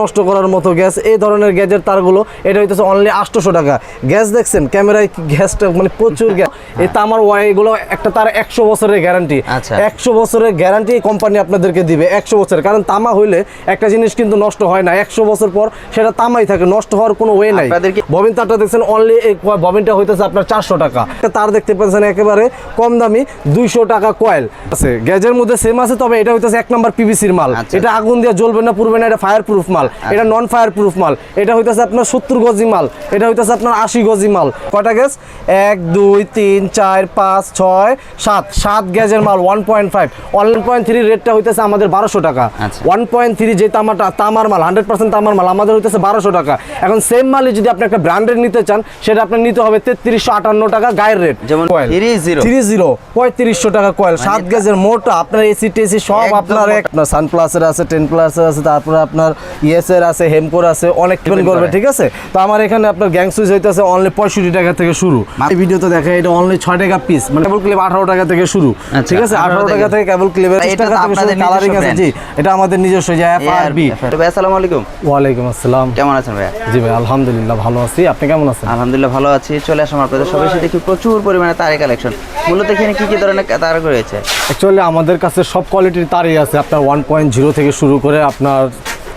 নষ্ট করার মতো গ্যাস এই ধরনের গ্যাসের তারগুলো এটা হইতেছে অনলি আটশোশো টাকা। গ্যাস দেখছেন ক্যামেরায় গ্যাসটা মানে প্রচুর গ্যাস। এই তামার ওয়াই এগুলো একটা তার একশো বছরের গ্যারান্টি আচ্ছা। একশো বছরের গ্যারান্টি কোম্পানি আপনাদেরকে দিবে একশো বছর কারণ তামা হইলে একটা জিনিস কিন্তু নষ্ট হয় না একশো বছর পর সেটা তামাই থাকে নষ্ট হওয়ার কোনো ওয়ে নাই। ববিন তারটা দেখছেন অনলি ববিনটা হইতেছে আপনার চারশো টাকা। একটা তার দেখতে পাচ্ছেন একেবারে কম দামি দুইশো টাকা কয়েল আছে গ্যাজের মধ্যে সেম আছে তবে এটা হইতেছে এক নাম্বার পিভিসির মাল। আচ্ছা। এটা আগুন দিয়ে জ্বলবে না পুড়বে না এটা ফায়ার প্রুফ মাল। এটা নন ফায়ার প্রুফ মাল। এটা হইতেছে আপনার সত্তর গজি মাল এটা হইতেছে আপনার আশি গজি মাল। কয়টা গ্যাস? এক দুই তিন চার পাঁচ ছয় সাত। সাত গ্যাজের মাল one point five one point three রেটটা হইতেছে আমাদের বারোশো টাকা। আচ্ছা। ওয়ান পয়েন্ট থ্রি যে তামাটা তামার মাল হান্ড্রেড পার্সেন্ট তামার মাল আমাদের হইতেছে বারোশো টাকা। এখন সেম মালই যদি আপনি একটা ব্র্যান্ডের নিতে চান সেটা আপনার নিতে হবে তেত্রিশশো আটান্ন টাকা গায়ের রেট। যেমন 30 থ্রি জিরো পঁয়ত্রিশশো টাকা কয়েল সাত গ্যাসের মোটা আপনার এসি টেসি সব আপনার এক- আপনার সানপ্লাসের আছে টেন প্লাসের আছে তারপরে আপনার ইয়েসের আছে হেমকোর আছে অনেক ডিপেন্ড করবে ঠিক আছে? তো আমার এখানে আপনার গ্যাং সুইচ হইতেছে অনলি পঁয়ষট্টি টাকা থেকে শুরু। এই ভিডিওতে দেখা এটা অনলি ছয় টাকা পিস মানে কেবল ক্লিপ আঠারো টাকা থেকে শুরু আচ্ছা, ঠিক আছে? আঠারো টাকা। থেকে কেবল ক্লিপের টাকা থেকে কালারিং আছে জি এটা আমাদের নিজস্ব যে এফ আর বি ভাই আসসালামু আলাইকুম। ওয়ালাইকুম আসসালাম। কেমন আছেন ভাইয়া? জি ভাই আলহামদুলিল্লাহ ভালো আছি। আপনি কেমন আছেন? আলহামদুলিল্লাহ ভালো আছি। চলে আসলাম আপনাদের সবাই সাথে। দেখি প্রচুর পরিমাণে তারে কালেকশন মূলত এখানে কি কি ধরনের তার রয়েছে? অ্যাকচুয়ালি আমাদের কাছে সব কোয়ালিটির তারই আছে। আপনার ওয়ান পয়েন্ট জিরো থেকে শুরু করে আপনার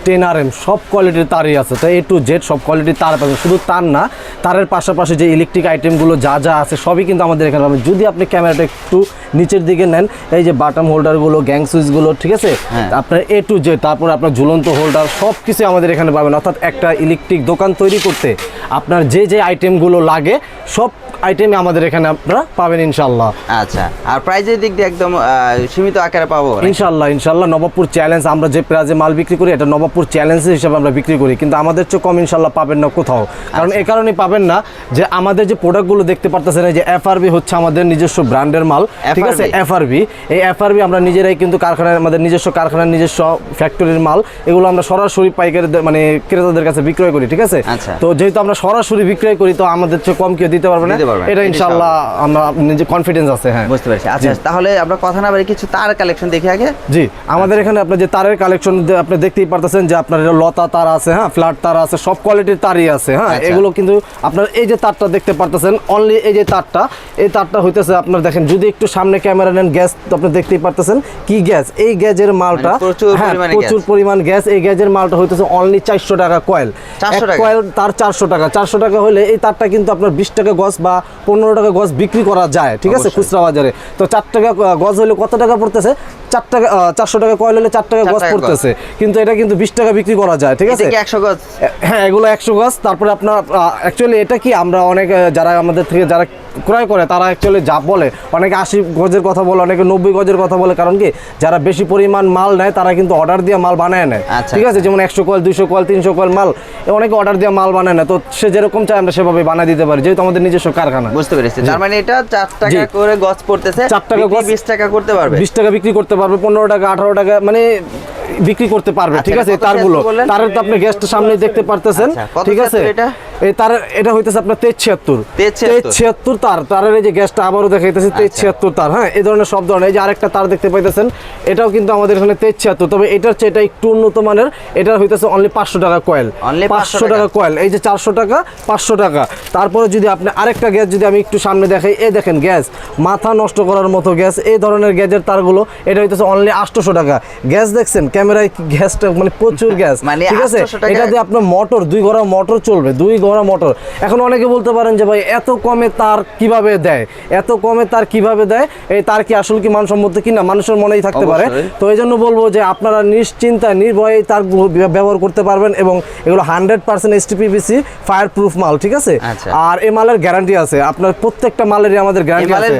টেন আর এম সব কোয়ালিটির তারই আছে। তো এ টু জেড সব কোয়ালিটির তার পাবেন। শুধু তার না তারের পাশাপাশি যে ইলেকট্রিক আইটেমগুলো যা যা আছে সবই কিন্তু আমাদের এখানে পাবেন। যদি আপনি ক্যামেরাটা একটু নিচের দিকে নেন এই যে বাটাম হোল্ডারগুলো গ্যাং সুইচগুলো ঠিক আছে? হ্যাঁ। আপনার এ টু জেড তারপর আপনার ঝুলন্ত হোল্ডার সব কিছু আমাদের এখানে পাবেন। অর্থাৎ একটা ইলেকট্রিক দোকান তৈরি করতে আপনার যে যে আইটেমগুলো লাগে সব আইটেমই আমাদের এখানে আপনারা পাবেন ইনশাল্লাহ আচ্ছা আর প্রাইজের দিক দিয়ে একদম সীমিত আকারে পাবো ইনশাল্লাহ ইনশাল্লাহ নবাবপুর চ্যালেঞ্জ আমরা যে প্রাইজে মাল বিক্রি করি এটা নবাবপুর চ্যালেঞ্জ হিসেবে আমরা বিক্রি করি কিন্তু আমাদের চেয়ে কম ইনশাল্লাহ পাবেন না কোথাও। কারণ আচ্ছা। এই কারণে পাবেন না যে আমাদের যে প্রোডাক্টগুলো দেখতে পারতেছেন এই যে এফআরবি হচ্ছে আমাদের নিজস্ব ব্র্যান্ডের মাল ঠিক আছে? এফআরবি এই এফআরবি আমরা নিজেরাই কিন্তু কারখানায় আমাদের নিজস্ব কারখানার নিজস্ব ফ্যাক্টরির মাল এগুলো আমরা সরাসরি পাইকারি মানে ক্রেতাদের কাছে বিক্রয় করি ঠিক আছে? আচ্ছা। তো যেহেতু আমরা সরাসরি বিক্রয় করি তো আমাদের চেয়ে কম কেউ দিতে পারবে না। দিতে পারবে না। এটা ইনশাল্লাহ আমরা নিজে কনফিডেন্স আছে হ্যাঁ। বুঝতে পারছি। আচ্ছা তাহলে আমরা কথা না বলে কিছু তার কালেকশন দেখি আগে। জি আমাদের এখানে আপনার যে তারের কালেকশন আপনি দেখতেই পারতেছেন যে আপনার লতা তার আছে হ্যাঁ ফ্ল্যাট তার আছে সব কোয়ালিটির তারই আছে হ্যাঁ। আচ্ছা। এগুলো কিন্তু আপনার এই যে তারটা দেখতে পারতেছেন অনলি এই যে তারটা এই তারটা হইতেছে আপনার দেখেন যদি একটু সামনে ক্যামেরা নেন গ্যাস তো আপনি দেখতেই পারতেছেন কি গ্যাস এই গ্যাসের মালটা মানে প্রচুর হ্যাঁ পরিমাণে গ্যাস। এই গ্যাসের মালটা হইতেছে অনলি চারশো টাকা কয়েল 400 কয়েল তার চারশো টাকা। চারশো টাকা হলে এই তারটা কিন্তু আপনার বিশ টাকা গজ বা পনেরো টাকা গজ বিক্রি করা যায় ঠিক আছে খুচরা বাজারে। তো চার টাকা গজ হলে কত টাকা পড়তেছে? চার টাকা চারশো টাকা কয়েল হলে চার টাকা গজ পড়তেছে। কিন্তু এটা কিন্তু বিশ টাকা বিক্রি করা যায় ঠিক আছে? একশো গজ। হ্যাঁ এগুলো একশো গজ। তারপরে আপনার অ্যাকচুয়ালি এটা কি আমরা অনেক যারা আমাদের থেকে যারা ক্রয় করে তারা অ্যাকচুয়ালি যা বলে অনেকে আশি গজের কথা বলে অনেকে নব্বই গজের কথা বলে কারণ কি যারা বেশি পরিমাণ মাল নেয় তারা কিন্তু অর্ডার দিয়ে মাল বানায় নেয়। আচ্ছা। ঠিক আছে? যেমন একশো কয়েল দুইশো কয়েল তিনশো কয়েল মাল অনেকে অর্ডার দিয়ে মাল বানায় না তো সে যেরকম চায় আমরা সেভাবে বানিয়ে দিতে পারি যেহেতু আমাদের নিজস্ব কারখানা। বুঝতে পেরেছি। তার মানে এটা চার টাকা করে গজ পড়তেছে চার টাকা গজ। বিশ টাকা করতে পারবে। বিশ টাকা বিক্রি করতে পারবে পনেরো টাকা আঠারো টাকা মানে বিক্রি করতে পারবে আচ্ছা, ঠিক আছে? তারগুলো? তারের তো আপনি গ্যাসটা সামনে দেখতে পারতেছেন আচ্ছা, ঠিক আছে? এই তার এটা হইতেছে আপনার তেজ ছিয়াত্তর। 1376 ছিয়াত্তর। তার তারের এই যে গ্যাসটা আবারও দেখাইতেছে তেজ আচ্ছা। ছিয়াত্তর তার হ্যাঁ? এই ধরনের সব ধরনের এই যে আরেকটা তার দেখতে পাইতেছেন এটাও কিন্তু আমাদের এখানে তেজ ছিয়াত্তর। তবে এটার চেয়ে এটা একটু উন্নত মানের এটার হইতেছে অনলি পাঁচশো টাকা কয়েল Only 500 পাঁচশো টাকা। কয়েল এই যে চারশো টাকা পাঁচশো টাকা। তারপরে যদি আপনি আরেকটা গ্যাস যদি আমি একটু সামনে দেখাই এই দেখেন গ্যাস মাথা নষ্ট করার মতো গ্যাস এই ধরনের গ্যাসের তারগুলো এটা হইতেছে অনলি আটশোশো টাকা। গ্যাস দেখছেন ক্যামেরায় গ্যাসটা মানে প্রচুর গ্যাস মানে ঠিক আছে? এটা দিয়ে আপনার মোটর দুই ঘোড়া মোটর চলবে দুই ঘোড়া মোটর এখন অনেকে বলতে পারেন যে ভাই এত কমে তার কীভাবে দেয়? এত কমে তার কীভাবে দেয়? এই তার কি আসলে কি মানসম্মত কিনা? মানুষের মনেই থাকতে পারে। তো এই জন্য বলব যে আপনারা নিশ্চিন্তায় নির্ভয়ে তার ব্যবহার করতে পারবেন এবং এগুলো hundred percent STPBC fire proof মাল ঠিক আছে? আচ্ছা। আর এই মালের গ্যারান্টি আছে। আপনার প্রত্যেকটা মালেরই আমাদের গ্যারান্টি আছে।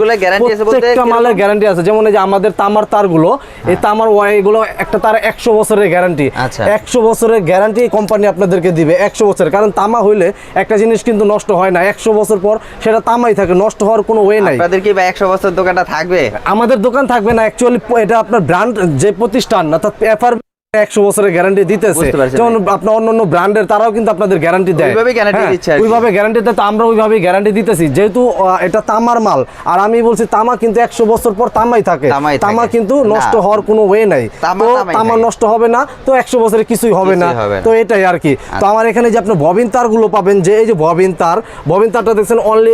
প্রত্যেকটা মালের গ্যারান্টি আছে। যেমন এই যে আমাদের তামার তারগুলো এই তামার ওয়াই এগুলো একটা তার একশো বছরের গ্যারান্টি আচ্ছা। একশো বছরের গ্যারান্টি কোম্পানি আপনাদেরকে দিবে একশো বছর কারণ তামা হইলে একটা জিনিস কিন্তু নষ্ট হয় না। একশো বছর পর সেটা তামাই থাকে নষ্ট হওয়ার কোনো ওয়ে নাই। আপনাদের কি বা একশো বছর দোকানটা থাকবে? আমাদের দোকান থাকবে না অ্যাকচুয়ালি এটা আপনার ব্র্যান্ড যে প্রতিষ্ঠান অর্থাৎ এফআর একশো বছরের গ্যারান্টি দিতেছে। যেমন আপনার অন্য অন্য ব্র্যান্ডের তারাও কিন্তু আপনাদের গ্যারান্টি দেয়। হ্যাঁ। ওইভাবে গ্যারান্টি দেয় তো আমরা ওইভাবে গ্যারান্টি দিতেছি। যেহেতু এটা তামার মাল আর আমি বলছি তামা কিন্তু একশো বছর পর তামাই থাকে। তামা কিন্তু নষ্ট হওয়ার কোনো ওয়ে নাই। তো তামা নষ্ট হবে না তো একশো বছরে কিছুই হবে না। তো এটাই আর কি। তো আচ্ছা। আমার এখানে যে আপনার ববিন তারগুলো পাবেন যে এই যে ববিন তার ববিন তারটা দেখছেন অনলি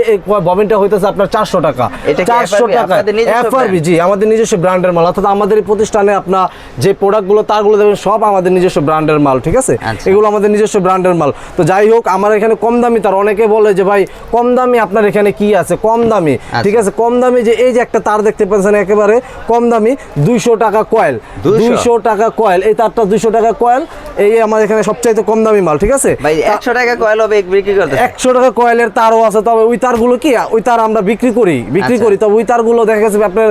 ববিনটা হইতেছে আপনার চারশো টাকা। চারশো টাকা এফআরবি জি আমাদের নিজস্ব ব্র্যান্ডের মাল। অর্থাৎ আমাদের এই প্রতিষ্ঠানে আপনার যে প্রোডাক্টগুলো তারগুলো সব আমাদের নিজস্ব ব্র্যান্ডের মাল ঠিক আছে? আচ্ছা। এগুলো আমাদের নিজস্ব ব্র্যান্ডের মাল। তো যাই হোক আমার এখানে কম দামি তার অনেকে বলে যে ভাই কম দামি আপনার এখানে কি আছে? কম দামি আচ্ছা। ঠিক আছে? কম দামি যে এই যে একটা তার দেখতে পাচ্ছেন একেবারে কম দামি দুইশো টাকা কয়েল। দুইশো? টাকা কয়েল। এই তারটা দুইশো টাকা কয়েল। এই আমার এখানে সবচাইতে কম দামি মাল ঠিক আছে? ভাই একশো টাকা কয়েল হবে বিক্রি করতে একশো টাকা কয়েলের তারও আছে তবে ওই তারগুলো কি ওই তার আমরা বিক্রি করি বিক্রি আচ্ছা। করি। তবে ওই তারগুলো দেখা গেছে আপনার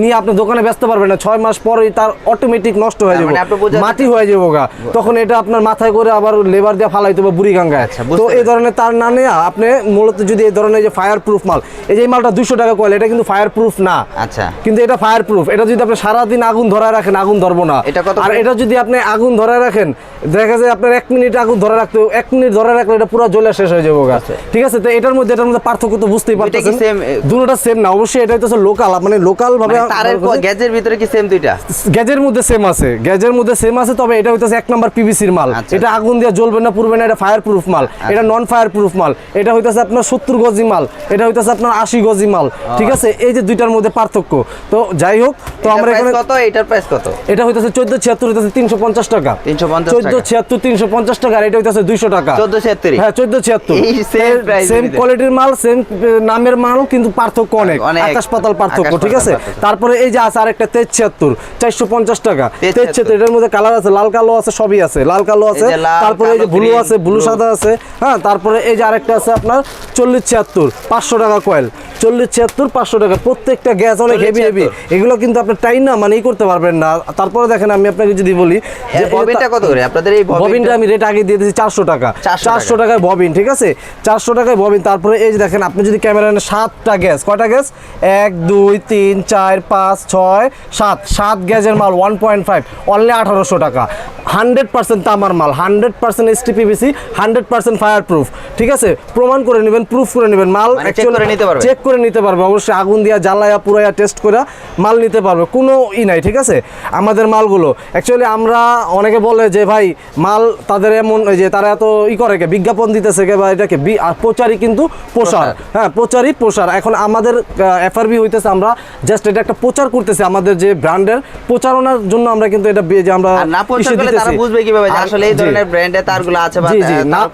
নিয়ে আপনি দোকানে ব্যস্ত পারবেন না ছয় মাস পরে তার অটোমেটিক নষ্ট হয়ে যাবে। মানে মাটি হয়ে যাব গা। তখন এটা আপনার মাথায় করে আবার লেবার দিয়ে ফালাইতে হবে বুড়ি গাঙ্গায়। আচ্ছা, তো এই ধরনের তার না নেয়া আপনি মূলত যদি এই ধরনের যে ফায়ার প্রুফ মাল এই যে মালটা দুশো টাকা কয়েল এটা কিন্তু ফায়ার প্রুফ না। আচ্ছা। কিন্তু এটা ফায়ার প্রুফ এটা যদি আপনি সারাদিন আগুন ধরায় রাখেন আগুন ধরবো না। এটা কত আর এটা যদি আপনি আগুন ধরে রাখেন দেখা যায় আপনার এক মিনিট আগুন ধরে রাখতে এক মিনিট ধরে রাখলে এটা পুরো জ্বলে শেষ হয়ে যাব গাছ ঠিক আছে? তো এটার মধ্যে এটার মধ্যে পার্থক্য তো বুঝতেই পারতেছেন। দুটোটা সেম না। অবশ্যই এটা হচ্ছে লোকাল মানে লোকাল ভাবে মানে তারের গ্যাজের ভিতরে কি সেম দুইটা? গ্যাজের মধ্যে সেম আছে। গ্যাজের মধ্যে সেম আছে তবে এটা হইতেছে এক নাম্বার পিভিসির মাল। আচ্ছা। এটা আগুন দিয়ে জ্বলবে না পুড়বে না এটা ফায়ার প্রুফ মাল এটা নন ফায়ার প্রুফ মাল। এটা হইতেছে আপনার সত্তর গজি মাল। এটা হইতেছে আপনার আশি গজি মাল। ঠিক আছে? এই যে দুইটার মধ্যে পার্থক্য। তো যাই হোক তো আমরা এখানে কত? এটার প্রাইস কত? এটা হইতেছে চোদ্দ ছিয়াত্তর হইতেছে তিনশো পঞ্চাশ টাকা। 350 চোদ্দ টাকা। ছিয়াত্তর তিনশো পঞ্চাশ টাকা আর এটা হইতেছে দুইশো টাকা। 1476 হ্যাঁ চোদ্দ ছিয়াত্তর। এই same price সেম কোয়ালিটির মাল সেম নামের মাল কিন্তু পার্থক্য অনেক। আকাশ পাতাল পার্থক্য ঠিক আছে? তারপরে এই যে আছে আরেকটা তেজ ছিয়াত্তর চারশো পঞ্চাশ টাকা। তেজ 73 ছিয়াত্তর এটার মধ্যে কালার আছে লাল কালো আছে সবই আছে। লাল কালো আছে তারপরে এই যে ব্লু আছে ব্লু সাদা আছে হ্যাঁ তারপরে এই যে আরেকটা আছে আপনার চল্লিশ ছিয়াত্তর পাঁচশো টাকা কয়েল চল্লিশ ছিয়াত্তর পাঁচশো টাকা প্রত্যেকটা গ্যাস অনেক হেভি হেভি এগুলো কিন্তু আপনি টাইম না মানে করতে পারবেন না। তারপরে দেখেন আমি আপনাকে যদি বলি ববিনটা কত করে? আপনাদের এই ববিনটা আমি রেট আগে দিয়ে দিয়েছি চারশো টাকা। 400 চারশো টাকায় ববিন ঠিক আছে? চারশো টাকায় ববিন তারপরে এই যে দেখেন আপনি যদি ক্যামেরা নেন সাতটা গ্যাস কয়টা গ্যাস এক দুই তিন চার পাঁচ ছয় সাত। সাত গ্যাসের মাল ওয়ান পয়েন্ট ফাইভ অনলি আঠারোশো টাকা। হান্ড্রেড পার্সেন্ট তামার মাল hundred percent S TPBC hundred percent fireproof ঠিক আছে? প্রমাণ করে নেবেন প্রুফ করে নেবেন মাল মানে check করে নিতে পারবে? চেক করে নিতে পারবে অবশ্যই আগুন দিয়া জ্বালায়া পুরাইয়া টেস্ট করে মাল নিতে পারবে কোনো ই নাই ঠিক আছে? আমাদের মালগুলো অ্যাকচুয়ালি আমরা অনেকে বলে যে ভাই মাল তাদের এমন যে তারা এত ই করে কে বিজ্ঞাপন দিতেছে কে বা এটাকে প্রচারই কিন্তু প্রসার। হ্যাঁ প্রচারই প্রসার। এখন আমাদের এফআরবি হইতেছে আমরা জাস্ট এটা একটা প্রচার করতেছি আমাদের যে ব্র্যান্ডের প্রচারণার জন্য আমরা কিন্তু এটা যে আমরা আর না ইসে করলে তারা বুঝবে কীভাবে যে আসলে এই ধরনের ব্র্যান্ডের তারগুলো আছে বা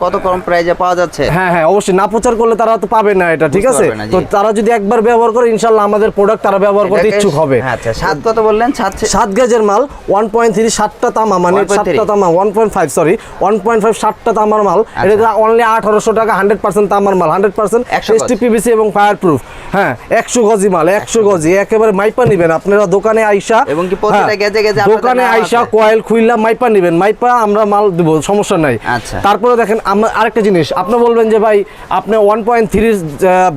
কত কম প্রাইজে পাওয়া যাচ্ছে। হ্যাঁ হ্যাঁ অবশ্যই না প্রচার করলে তারা তো পাবে না এটা ঠিক আছে। তো তারা যদি একবার ব্যবহার করে ইনশাল্লাহ আমাদের প্রোডাক্ট তারা ব্যবহার করতে ইচ্ছুক হবে। হ্যাঁ, আচ্ছা সাত কত বললেন? সাত সাত গেজের মাল ওয়ান পয়েন্ট থ্রি সাতটা তামা মানে সাতটা তামা one point five sorry one point five সাতটা তামার মাল। আচ্ছা। এটা অনলি আঠারোশো টাকা হান্ড্রেড পার্সেন্ট তামার মাল হান্ড্রেড পার্সেন্ট 100 এস পিবিসি এবং ফায়ার প্রুফ হ্যাঁ একশো গজি মাল একশো গজি। একেবারে মাইপা নিবেন। আপনারা দোকানে আইসা এবং কি প্রতিটা হ্যাঁ, গেজে গেজে দোকানে আইসা? কয়েল খুইলা মাইপা নিবেন মাইপা আমরা মাল দিব সমস্যা নাই আচ্ছা। তারপরে দেখেন আমরা আরেকটা জিনিস আপনি বলবেন যে ভাই আপনি ওয়ান পয়েন্ট থ্রির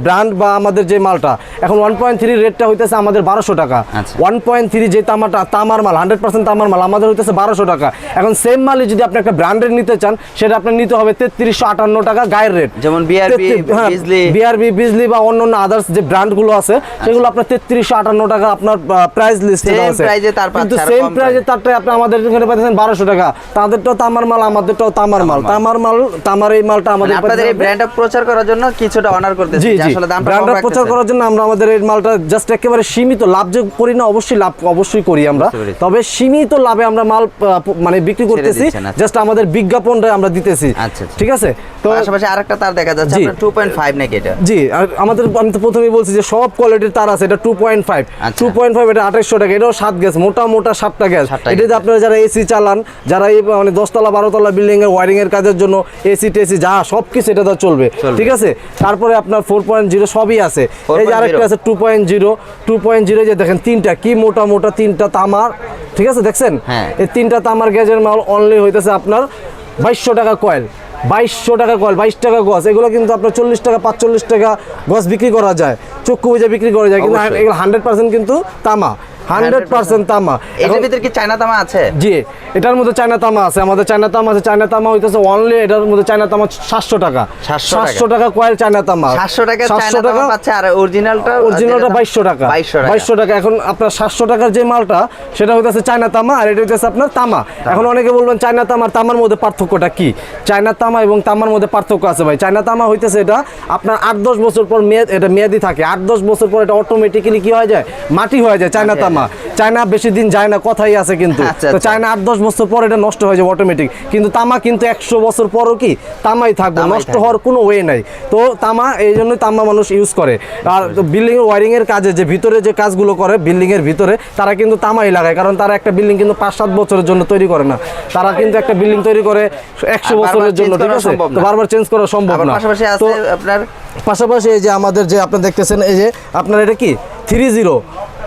ব্র্যান্ড বা আমাদের যে মালটা এখন ওয়ান পয়েন্ট থ্রির রেটটা হইতেছে আমাদের বারোশো টাকা আচ্ছা। ওয়ান পয়েন্ট থ্রি যে তামাটা তামার মাল হান্ড্রেড পার্সেন্ট তামার মাল আমাদের হইতেছে বারোশো টাকা এখন সেম মালই যদি আপনি একটা ব্র্যান্ডের নিতে চান সেটা আপনার নিতে হবে তেত্রিশশো আটান্ন টাকা গায়ের রেট যেমন। বিআরবি বিজলি বা অন্য অন্য আদার্স যে ব্র্যান্ডগুলো আছে সেগুলো আপনার তেত্রিশশো আটান্ন টাকা আপনার প্রাইস লিস্টে আছে কিন্তু সেম price। তারটাই আপনি আমাদের এখানে পাচ্ছেন বারোশো টাকা। তাদেরটাও তামার মাল আমাদেরটাও তামার মাল। তামার মাল তামার এই মালটা মানে আমাদের আপনাদের এই ব্র্যান্ডটা প্রচার করার জন্য কিছুটা অনার করতেছে জি জি। আসলে দামটা কম ব্র্যান্ডটা প্রচার করার জন্য আমরা আমাদের এই মালটা জাস্ট একেবারে সীমিত লাভ যে করি না অবশ্যই লাভ অবশ্যই করি আমরা। তবে সীমিত লাভে আমরা মাল মানে বিক্রি করতেছি। আচ্ছা। জাস্ট আমাদের বিজ্ঞাপনটা আমরা দিতেছি। আচ্ছা, আচ্ছা। ঠিক আছে? তো পাশাপাশি আরেকটা তার দেখা যাচ্ছে। আপনার 2.5 নাকি এটা? জি আর আমাদের আমি তো প্রথমেই বলছি যে সব কোয়ালিটির তার আছে এটা টু পয়েন্ট ফাইভ আচ্ছা। টু পয়েন্ট ফাইভ এটা আঠাশশো টাকা এটাও সাত গ্যাস মোটা মোটা সাতটা গ্যাস। এটা। আপনারা যারা এসি চালান যারা এই মানে দশতলা বারোতলা বিল্ডিং এর ওয়ারিং এর কাজের জন্য এসি টেসি যা সব কিছু এটা তো চলবে। ঠিক আছে? তারপরে আপনার ফোর পয়েন্ট জিরো সবই আছে। এই যে আরেকটা আছে two point zero two point zero যে দেখেন তিনটা কি মোটা মোটা তিনটা তামার ঠিক আছে দেখছেন? হ্যাঁ। এই তিনটা তামার গ্যাসের মাল অনলি হইতেছে আপনার বাইশশো টাকা কয়েল বাইশশো টাকা কয়েল বাইশ টাকা গজ। এগুলো কিন্তু আপনার চল্লিশ টাকা পাঁচচল্লিশ টাকা গজ বিক্রি করা যায়। চক্ষু বুঝে বিক্রি করা যায়। কিন্তু এগুলো হান্ড্রেড পার্সেন্ট কিন্তু তামা। হান্ড্রেড পার্সেন্ট তামা। এটার ভিতরে কি চায়না তামা আছে? জি এটার মধ্যে চায়না তামা আছে। আমাদের চায়না তামা আছে চায়না তামা হইতেছে অনলি এটার মধ্যে চায়না তামা সাতশো টাকা। সাতশো টাকা? কয়েল চায়না তামা। সাতশো টাকা তামা পাচ্ছে আর অরিজিনালটা অরিজিনালটা বাইশশো টাকা। বাইশশো টাকা। এখন আপনার সাতশো টাকার যে মালটা সেটা হইতেছে চায়না তামা আর এটা হইতেছে আপনার তামা। এখন অনেকে বলবেন চায়না তামা আর তামার মধ্যে পার্থক্যটা কি? চায়না তামা এবং তামার মধ্যে পার্থক্য আছে ভাই। চায়না তামা হইতেছে এটা আপনার আট দশ বছর পর মেয়াদ এটা মেয়াদি থাকে। আট দশ বছর পর এটা অটোমেটিক্যালি কি হয়ে যায়? মাটি হয়ে যায় চায়না মাটি হয়ে চায়না বেশি দিন যায় না কথাই আছে কিন্তু। আচ্ছা, তো আচ্ছা। চায়না আট দশ বছর পর এটা নষ্ট হয়ে যাবে অটোমেটিক কিন্তু তামা কিন্তু একশো বছর পরও কি তামাই থাকবে নষ্ট হওয়ার কোনো ওয়ে নাই। তো তামা এই জন্যই তামা মানুষ ইউজ করে। আর বিল্ডিং এর ওয়ারিং এর কাজে যে ভিতরে যে কাজগুলো করে বিল্ডিং এর ভিতরে তারা কিন্তু তামাই লাগায়। কারণ তারা একটা বিল্ডিং কিন্তু পাঁচ সাত বছরের জন্য তৈরি করে না। তারা কিন্তু একটা বিল্ডিং তৈরি করে একশো বছরের জন্য ঠিক আছে? তো বারবার চেঞ্জ করা সম্ভব না। পাশাপাশি আছে আপনার পাশাপাশি এই যে আমাদের যে আপনার দেখতেছেন এই যে আপনার এটা কি? থ্রি জিরো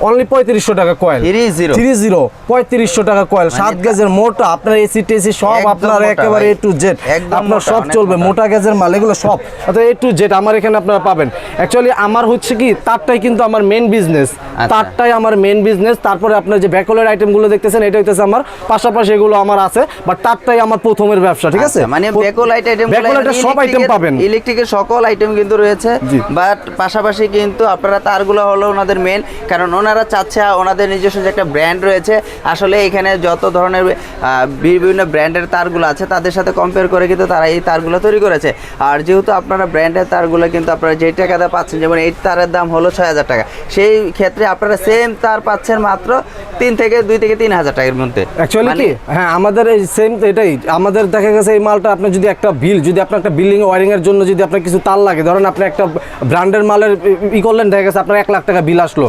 অনলি পঁয়ত্রিশশো টাকা কয়েল 30 থ্রি জিরো পঁয়ত্রিশশো টাকা কয়েল সাত গেজের মোটা আপনার এসি টেসি সব আপনার একেবারে এ টু জেড আপনার সব চলবে মোটা। গ্যাসের মাল এগুলো সব। অর্থাৎ এ টু জেড আমার এখানে আপনারা পাবেন। অ্যাকচুয়ালি আমার হচ্ছে কি তারটাই কিন্তু আমার মেন বিজনেস আচ্ছা। তারটাই আমার মেন বিজনেস তারপরে আপনার যে ব্যাকলের আইটেমগুলো দেখতেছেন এটা হইতেছে আমার। পাশাপাশি এগুলো আমার আছে বাট তারটাই আমার প্রথমের ব্যবসা ঠিক আছে? আচ্ছা, মানে বেকোলাইট আইটেম সব আইটেম পাবেন। ইলেকট্রিকের সকল আইটেম কিন্তু রয়েছে বাট পাশাপাশি কিন্তু আপনারা তারগুলো হলো ওনাদের মেন কারণ ওনারা চাচ্ছে ওনাদের নিজস্ব যে একটা ব্র্যান্ড রয়েছে আসলে এখানে যত ধরনের বিভিন্ন ব্র্যান্ডের তারগুলো আছে তাদের সাথে কম্পেয়ার করে কিন্তু তারা এই তারগুলো তৈরি করেছে। আর যেহেতু আপনারা ব্র্যান্ডের তারগুলো কিন্তু আপনারা যেই টাকাতে পাচ্ছেন যেমন এই তারের দাম হলো ছয় হাজার টাকা সেই ক্ষেত্রে আপনারা সেম তার পাচ্ছেন মাত্র তিন থেকে দুই থেকে তিন হাজার টাকার মধ্যে। অ্যাকচুয়ালি মানে কি? হ্যাঁ আমাদের এই সেম এটাই। আমাদের দেখা গেছে এই মালটা আপনার যদি একটা বিল যদি আপনার একটা বিল্ডিং ওয়ারিংয়ের জন্য যদি আপনার কিছু তার লাগে ধরেন আপনি একটা ব্র্যান্ডের মালের ই করলেন দেখা গেছে আপনার এক লাখ টাকা বিল আসলো।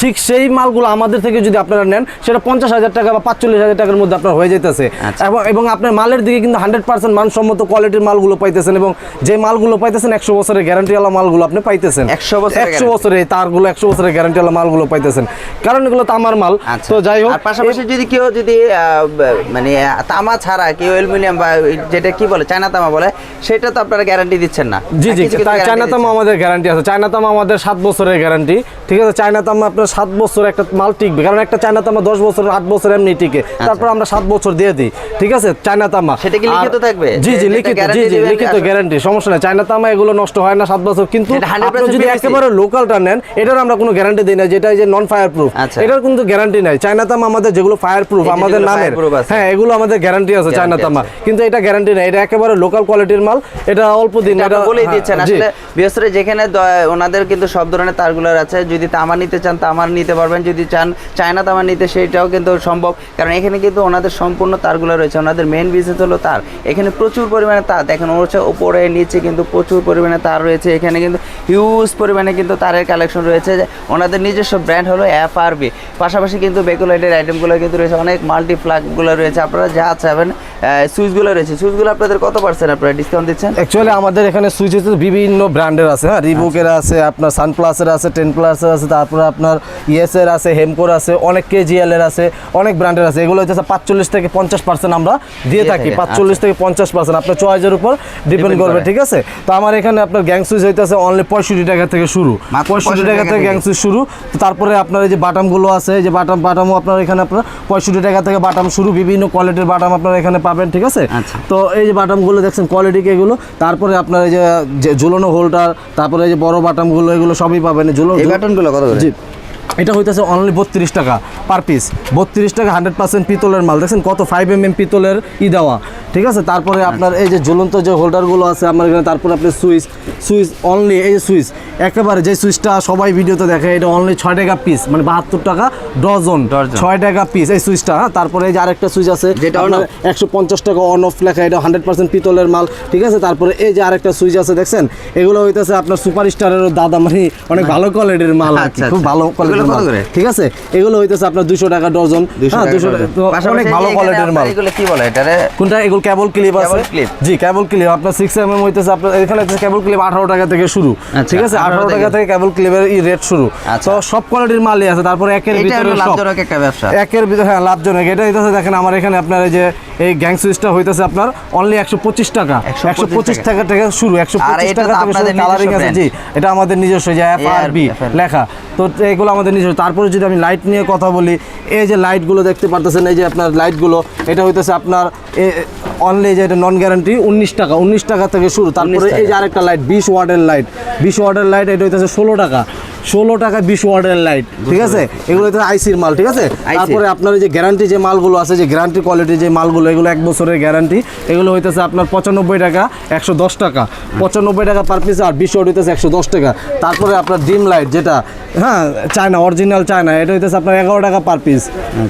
ঠিক সেই মালগুলো আমাদের থেকে যদি আপনারা নেন সেটা পঞ্চাশ হাজার টাকা বা পাঁচচল্লিশ হাজার টাকার মধ্যে আপনার হয়ে যেতেছে আচ্ছা। এবং এবং আপনার মালের দিকে কিন্তু হান্ড্রেড পার্সেন্ট মানসম্মত কোয়ালিটির মালগুলো পাইতেছেন এবং যে মালগুলো পাইতেছেন একশো বছরের গ্যারান্টিওয়ালা মালগুলো আপনি পাইতেছেন। 100 বছরের একশো বছরের এই তারগুলো একশো বছরের গ্যারান্টিওয়ালা মালগুলো পাইতেছেন। কারণ এগুলো তো আমার মাল। আচ্ছা। তো যাই হোক পাশাপাশি যদি কেউ যদি মানে তামা ছাড়া কেউ অ্যালুমিনিয়াম বা যেটা কি বলে চায়না তামা বলে সেটা তো আপনারা গ্যারান্টি দিচ্ছেন না। জি জি চায়না তামা আমাদের গ্যারান্টি আছে। চায়না তামা আমাদের সাত বছরের গ্যারান্টি ঠিক আছে চায়না তামা আপনার সাত বছর একটা মাল টিকবে। কারণ একটা চায়না তামা দশ বছর আট বছর এমনি টিকে। তারপর আমরা সাত বছর দিয়ে দিই। ঠিক আছে? চায়না তামা। আচ্ছা। সেটা কি লিখিত থাকবে? জি জি লিখিত জি জি লিখিত গ্যারান্টি সমস্যা নেই। চায়না তামা এগুলো নষ্ট হয় না সাত বছর। কিন্তু আপনি যদি একেবারে লোকালটা নেন এটার আমরা কোনো গ্যারান্টি দিই না যেটা যে নন ফায়ার প্রুফ আচ্ছা। এটার কিন্তু গ্যারান্টি নাই। চায়না তামা আমাদের যেগুলো ফায়ার প্রুফ আমাদের নামের। হ্যাঁ এগুলো আমাদের গ্যারান্টি আছে চায়না তামা। কিন্তু এটা গ্যারান্টি নাই। এটা একেবারে লোকাল কোয়ালিটির মাল। এটা অল্প দিন এটা বলেই হ্যাঁ, দিচ্ছেন। আসলে বিশেষ করে যেখানে ওনাদের কিন্তু সব ধরনের তারগুলো আছে। যদি তামা নিতে চান তামার নিতে পারবেন যদি চান। চায়না তামা নিতে সেটাও কিন্তু সম্ভব। কারণ এখানে কিন্তু ওনাদের সম্পূর্ণ তারগুলো রয়েছে। ওনাদের মেন বিজনেস হলো তার। এখানে প্রচুর পরিমাণে তার। দেখেন, ওর হচ্ছে ওপরে নিচে কিন্তু প্রচুর পরিমাণে তার রয়েছে। এখানে কিন্তু হিউজ পরিমাণে কিন্তু তারের কালেকশন রয়েছে। ওনাদের নিজস্ব ব্র্যান্ড হলো এফ আর বি পাশাপাশি কিন্তু বেকুলাইটের আইটেমগুলো কিন্তু রয়েছে। অনেক মাল্টি প্লাগগুলো রয়েছে। আপনারা যা চাবেন সুইচগুলো রয়েছে। সুইচগুলো আপনাদের কত পার্সেন্ট আপনারা ডিসকাউন্ট দিচ্ছেন? অ্যাকচুয়ালি আমাদের এখানে সুইচ হচ্ছে বিভিন্ন ব্র্যান্ডের আছে হ্যাঁ? রিবুকের আছে, আপনার সানপ্লাসের আছে টেন প্লাসের আছে, তারপরে আপনার ইয়েসের আছে হেমকোর আছে অনেক কেজিএল এর আছে অনেক ব্র্যান্ডের আছে। এগুলো হচ্ছে পাঁচচল্লিশ থেকে পঞ্চাশ পার্সেন্ট আমরা দিয়ে থাকি। পাঁচচল্লিশ থেকে পঞ্চাশ পার্সেন্ট আপনার চয়েসের উপর ডিপেন্ড করবে ঠিক আছে? তো আমার এখানে আপনার গ্যাং সুইচ হইতেছে অনলি পঁয়ষট্টি টাকা থেকে শুরু। পঁয়ষট্টি টাকা থেকে গ্যাং সুইচ শুরু। তারপরে আপনার এই যে বাটামগুলো আছে যে বাটাম বাটামও আপনার এখানে আপনার পঁয়ষট্টি টাকা থেকে বাটাম শুরু। বিভিন্ন কোয়ালিটির বাটাম আপনার এখানে পাবেন ঠিক আছে? আচ্ছা। তো এই যে বাটামগুলো দেখছেন কোয়ালিটি এগুলো তারপরে আপনার এই যে ঝুলানো হোল্ডার তারপরে এই যে বড় বাটামগুলো এগুলো সবই পাবেন ঝুলো এই বাটনগুলো কত জি। এটা হইতেছে অনলি বত্রিশ টাকা পার পিস বত্রিশ টাকা হান্ড্রেড পার্সেন্ট পিতলের মাল। দেখছেন কত ফাইভ এম এম পিতলের ই দেওয়া। ঠিক আছে? তারপরে আপনার এই যে ঝুলন্ত যে হোল্ডারগুলো আছে আমার এখানে তারপরে আপনি সুইচ সুইচ অনলি এই যে সুইচ একেবারে যে সুইচটা সবাই ভিডিওতে দেখে এটা অনলি ছয় টাকা পিস মানে বাহাত্তর টাকা ডজন। ছয় টাকা পিস এই সুইচটা হ্যাঁ? তারপরে এই যে আরেকটা সুইচ আছে যেটা? একশো পঞ্চাশ টাকা অন অফ লেখা এটা হান্ড্রেড পার্সেন্ট পিতলের মাল। ঠিক আছে? তারপরে এই যে আরেকটা সুইচ আছে দেখছেন? এগুলো হইতেছে আপনার সুপার স্টারের দাদা মানে অনেক ভালো কোয়ালিটির মাল আচ্ছা, খুব আচ্ছা। ভালো এগুলো কত করে? ঠিক আছে? এগুলো হইতেছে আপনার দুশো টাকা ডজন। 200 হ্যাঁ টাকা অনেক ভালো কোয়ালিটির মাল। এগুলো কি বলে এটারে? কোনটা? এগুলো কেবল ক্লিপ আছে। Clip? জি কেবল ক্লিপ আপনার সিক্স এম এম হইতেছে আপনার এখানে কেবল ক্লিপ আঠারো টাকা থেকে শুরু। আচ্ছা, ঠিক আছে? 18 টাকা থেকে। কেবল ক্লিপের ই রেট শুরু। আচ্ছা। তো সব কোয়ালিটির মালই আছে। তারপরে একের ভিতরে সব। লাভজনক একটা ব্যবসা। একের ভিতরে হ্যাঁ লাভজনক। এটা হইতেছে দেখেন আমার এখানে আপনার এই যে এই গ্যাং সুইচটা হইতেছে আপনার অনলি একশো পঁচিশ টাকা। 125 একশো পঁচিশ টাকা। থেকে শুরু। একশো আর পঁচিশ এটা টাকা থেকে শুরু কালারিং আছে। জি এটা আমাদের নিজস্ব যে এফ আর বি লেখা। তো এগুলো আমাদের নিজস্ব। তারপরে যদি আমি লাইট নিয়ে কথা বলি এই যে লাইটগুলো দেখতে পারতেছেন এই যে আপনার লাইটগুলো এটা হইতেছে আপনার এ অনলি যে এটা নন গ্যারান্টি উনিশ টাকা উনিশ টাকা থেকে শুরু। তারপরে এই যে আরেকটা লাইট বিশ ওয়ার্ডের লাইট বিশ ওয়ার্ডের লাইট এটা হইতেছে ষোলো টাকা। ষোলো টাকা বিশ ওয়ার্ডের লাইট ঠিক আছে? এগুলো হচ্ছে আইসির মাল ঠিক আছে? তারপরে আপনার যে গ্যারান্টি যে মালগুলো আছে যে গ্যারান্টি কোয়ালিটি যে মালগুলো এগুলো এক বছরের গ্যারান্টি এগুলো হইতেছে আপনার পঁচানব্বই টাকা একশো দশ টাকা। পঁচানব্বই টাকা পার পিস আর বিশ ওয়াট হইতেছে একশো দশ টাকা। তারপরে আপনার ডিম লাইট যেটা হ্যাঁ চায়না অরিজিনাল চায়না এটা হইতেছে আপনার এগারো টাকা পার পিস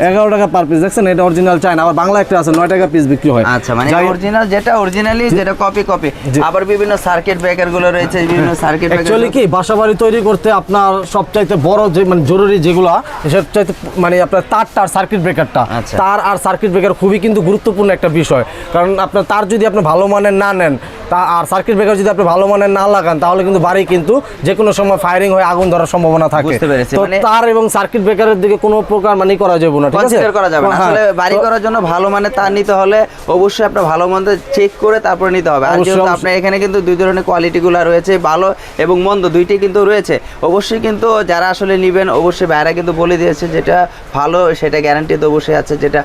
এগারো টাকা পার পিস দেখছেন? এটা অরিজিনাল চায়না। আবার বাংলা একটা আছে নয় টাকা পিস বিক্রি হয়। আচ্ছা মানে অরিজিনাল যেটা অরিজিনালি যেটা কপি কপি আবার বিভিন্ন সার্কিট ব্রেকারগুলো রয়েছে বিভিন্ন সার্কিট অ্যাকচুয়ালি কি বাসা বাড়ি তৈরি করতে আপনার সবচাইতে বড় যে মানে জরুরি যেগুলো সবচাইতে মানে আপনার তারটা আর সার্কিট ব্রেকারটা। তার আর সার্কিট ব্রেকার খুবই কিন্তু গুরুত্বপূর্ণ একটা বিষয়। কারণ আপনার তার যদি আপনি ভালো মানের না নেন তা আর সার্কিট ব্রেকার যদি আপনি ভালো মানের না লাগান তাহলে কিন্তু বাড়ি কিন্তু যে কোনো সময় ফায়ারিং হয়ে আগুন ধরার সম্ভাবনা থাকে। তো মানে- তার এবং সার্কিট ব্রেকারের দিকে কোনো প্রকার মানে করা যাবে না ঠিক আছে? করা যাবে না। হ্যাঁ, আসলে বাড়ি করার জন্য ভালো মানে তার নিতে হলে অবশ্যই আপনার ভালো মন্দ চেক করে তারপরে নিতে হবে। আর যেহেতু। আপনার এখানে কিন্তু দুই ধরনের কোয়ালিটিগুলো রয়েছে ভালো এবং মন্দ দুইটাই কিন্তু রয়েছে। অবশ্যই কিন্তু যারা আসলে নেবেন অবশ্যই ভাইরা কিন্তু বলে দিয়েছে যেটা ভালো সেটা গ্যারান্টি তো অবশ্যই আছে যেটা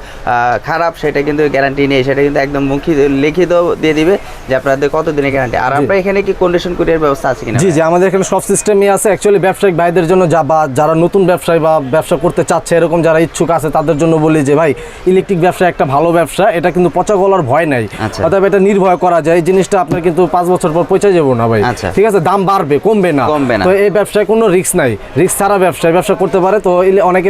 খারাপ সেটা কিন্তু গ্যারান্টি নেই সেটা কিন্তু একদম মুখী লিখিত দিয়ে দিবে যে আপনাদের কত দিনের গ্যারান্টি আর আপনার এখানে কি কন্ডিশন কুরিয়ার ব্যবস্থা আছে কিনা জি জি আমাদের এখানে সব সিস্টেমই আছে। অ্যাকচুয়ালি ব্যবসায়িক ভাইদের জন্য যা বা যারা নতুন ব্যবসায়ী বা ব্যবসা করতে চাচ্ছে এরকম যারা ইচ্ছুক আছে তাদের জন্য বলি যে ভাই ইলেকট্রিক ব্যবসা একটা ভালো ব্যবসা এটা কিন্তু পচা গলার ভয় নাই। আচ্ছা। অতএব এটা নির্ভয় করা যায়। এই জিনিসটা আপনার কিন্তু পাঁচ বছর পর পৌঁছে যাব না ভাই। আচ্ছা। ঠিক আছে? দাম বাড়বে কমবে না। কমবে না। তো এই ব্যবসায় কোনো রিস্ক নাই। রিস্ক ছাড়া ব্যবসায় ব্যবসা করতে পারে তো অনেকে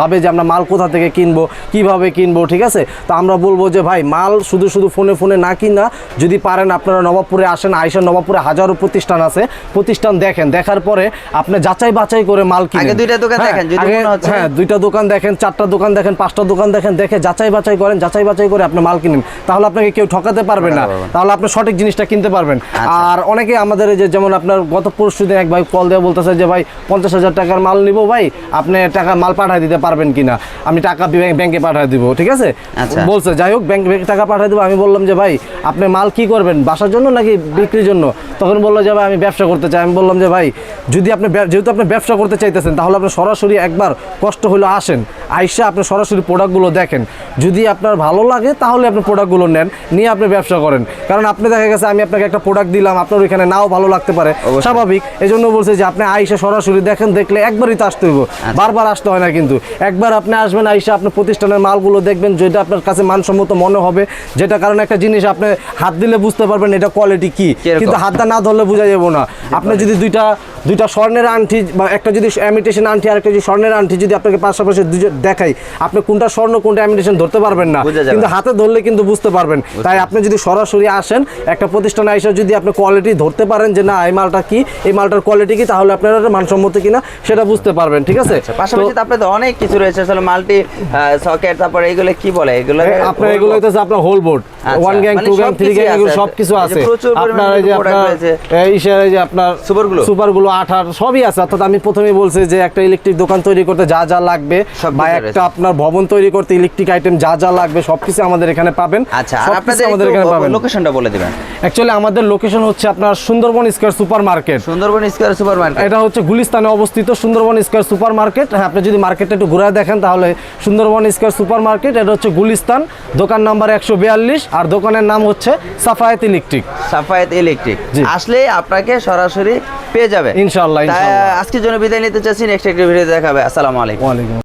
ভাবে যে আমরা মাল কোথা থেকে কিনবো কীভাবে কিনবো ঠিক আছে? তো আমরা বলব যে ভাই মাল শুধু শুধু ফোনে ফোনে না কিনা যদি পারেন আপনারা নবাবপুরে আসেন আইসেন নবাবপুরে হাজারো প্রতিষ্ঠান আছে। প্রতিষ্ঠান দেখেন দেখার পরে আপনি যাচাই বাছাই করে মাল কিনেন। দুইটা দোকান হ্যাঁ, দেখেন, মনে হ্যাঁ দুইটা দোকান দেখেন চারটা দোকান দেখেন পাঁচটা দোকান দেখেন দেখে যাচাই বাছাই করেন যাচাই বাছাই করে আপনি মাল কিনেন। তাহলে আপনাকে কেউ ঠকাতে পারবে না। তাহলে আপনি সঠিক জিনিসটা কিনতে পারবেন। আচ্ছা। আর অনেকে আমাদের এই যে যেমন আপনার গত পরশু দিন এক ভাই কল দিয়ে বলতেছে যে ভাই পঞ্চাশ হাজার টাকার মাল নিব ভাই আপনি টাকা মাল পাঠিয়ে দিতে পারবেন কিনা? আমি টাকা ব্যাংক- পাঠিয়ে দিব ঠিক আছে? আচ্ছা। বলছে যাই হোক ব্যাংক টাকা পাঠিয়ে দেবো। আমি বললাম যে ভাই আপনি মাল কি করবেন বাসার জন্য নাকি বিক্রির জন্য? তখন বলল যে ভাই আমি ব্যবসা করতে চাই। আমি বললাম যে ভাই যদি আপনি যেহেতু আপনি ব্যবসা করতে চাইতেছেন তাহলে আপনি সরাসরি একবার কষ্ট হলে আসেন। আইসা আপনি সরাসরি প্রোডাক্টগুলো দেখেন। যদি আপনার ভালো লাগে তাহলে আপনি প্রোডাক্টগুলো নেন নিয়ে আপনি ব্যবসা করেন। কারণ আপনি দেখা গেছে আমি আপনাকে একটা প্রোডাক্ট দিলাম আপনার ওইখানে নাও ভালো লাগতে পারে। স্বাভাবিক। এই জন্য বলছে যে আপনি আইসা সরাসরি দেখেন দেখলে একবারই তো আসতে হইব। আচ্ছা। বারবার আসতে হয় না কিন্তু। একবার আপনি আসবেন আইসা আপনার প্রতিষ্ঠানের মালগুলো দেখবেন যেটা আপনার কাছে মানসম্মত মনে হবে যেটা কারণে একটা জিনিস আপনি হাত দিলে বুঝতে পারবেন এটা কোয়ালিটি কি। কিন্তু হাতটা না ধরলে বোঝা যাব না। আপনি যদি দুইটা দুইটা স্বর্ণের আংটি বা একটা যদি অ্যামিটেশন আংটি আর একটা যদি স্বর্ণের আংটি যদি আপনাকে পাশাপাশি দেখাই আপনি কোনটা স্বর্ণ কোনটা অ্যামিটেশন ধরতে পারবেন না। কিন্তু হাতে ধরলে কিন্তু বুঝতে পারবেন। তাই আপনি যদি সরাসরি আসেন একটা প্রতিষ্ঠানে এসে যদি আপনি কোয়ালিটি ধরতে পারেন যে না এই মালটা কি এই মালটার কোয়ালিটি কি তাহলে আপনারা মানসম্মত কিনা সেটা বুঝতে পারবেন ঠিক আছে? পাশাপাশি তো অনেক কিছু রয়েছে আসলে মাল্টি সকেট তারপরে এগুলো কি বলে? এগুলো আপনার এগুলো হইতেছে আপনার হোল বোর্ড আচ্ছা, one gang two gang three gang এগুলো। সব কিছু আছে। আপনার এই যে আপনার এই যে আপনার Super glue? সুপারগুলো আঠার সবই আছে। অর্থাৎ আমি প্রথমেই বলছি যে একটা ইলেকট্রিক দোকান তৈরি করতে যা যা লাগবে বা একটা আপনার ভবন তৈরি করতে ইলেকট্রিক আইটেম যা যা লাগবে সবকিছু আমাদের এখানে পাবেন। আচ্ছা আপনাদের আমাদের এখানে পাবেন। লোকেশনটা বলে দিবেন। অ্যাকচুয়ালি আমাদের লোকেশন হচ্ছে আপনার Sundarban square supermarket Sundarban square supermarket এটা হচ্ছে গুলিস্তানে অবস্থিত সুন্দরবন স্কোয়ার সুপার মার্কেট হ্যাঁ আপনি যদি মার্কেটটা একটু ঘুরে দেখেন তাহলে সুন্দরবন স্কোয়ার সুপার মার্কেট এটা হচ্ছে গুলিস্তান দোকান নাম্বার একশো বিয়াল্লিশ আর দোকানের নাম হচ্ছে সাফায়েত ইলেকট্রিক। সাফায়েত ইলেকট্রিক। আসলে আপনাকে সরাসরি পেয়ে যাবে। ইনশাল্লাহ। আজকের জন্য বিদায় নিতে চাচ্ছি নেক্সট একটি ভিডিও দেখাবে। আসসালামু আলাইকুম।